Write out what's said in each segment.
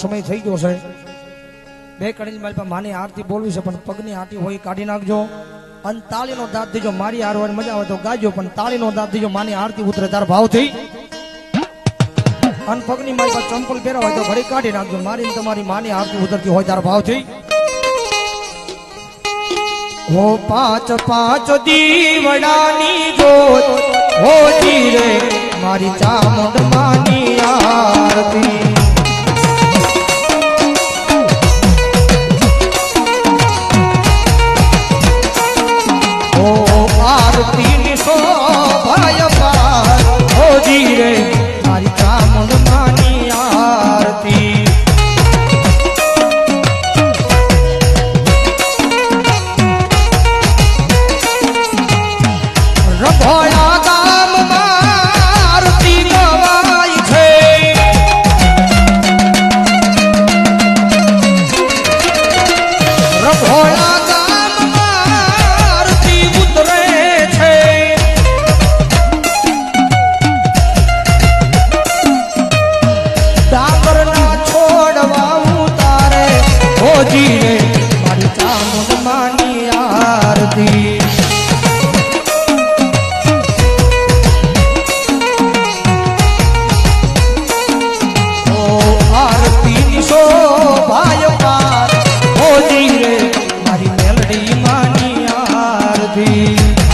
સમય થઈ ગયો છે. બે કડીલ મારી પાસે માની આરતી બોલવી છે, પણ પગની આરતી હોય કાઢી નાખજો. અને તાળીનો દાંત દીજો મારી હારવાની મજા આવે તો ગાજો, પણ તાળીનો દાંત દીજો માની આરતી ઉતરે તાર ભાવથી. અને પગની મારી પાસે ચંપલ પહેરા હોય તો ઘડી કાઢી નાખજો. મારી તમારી માની આરતી ઉતરતી હોય તાર ભાવથી. હો પાંચ પાંચ દીવડાની જોત હો જીરે મારી ચામુંડ માની આરતી.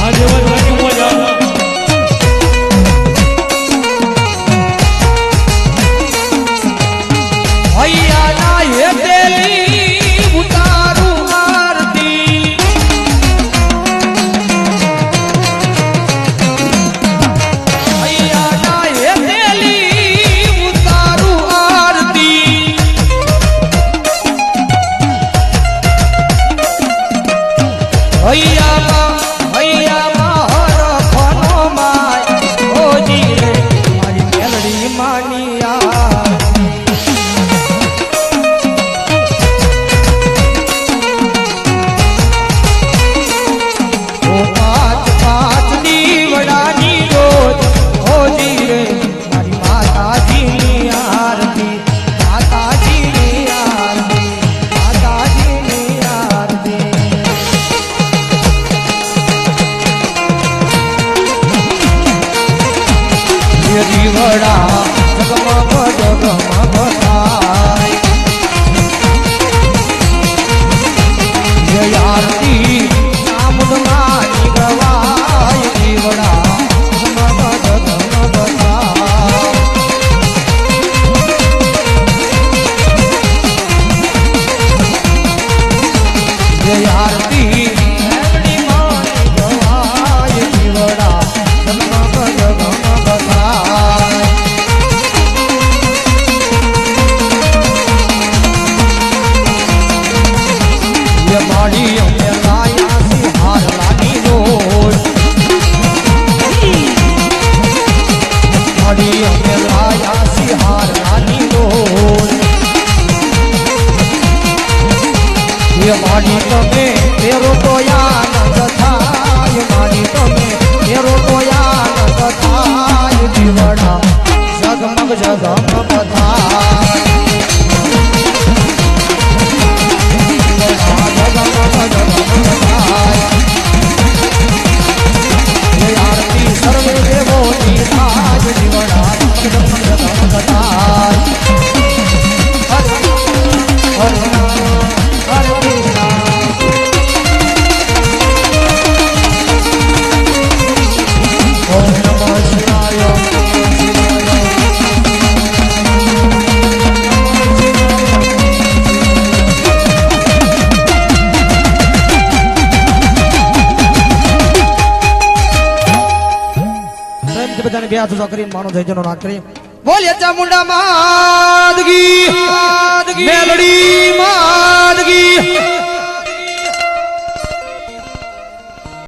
આજે વધવાની મજા હૈયાના હેતેલી Oye, દીવડા Hollywood. બધાને બે હાથ ઊંચા કરીને માનો જયજનો નાદ કરીએ બોલે ચામુંડા માદગી. મેલડી માદગી.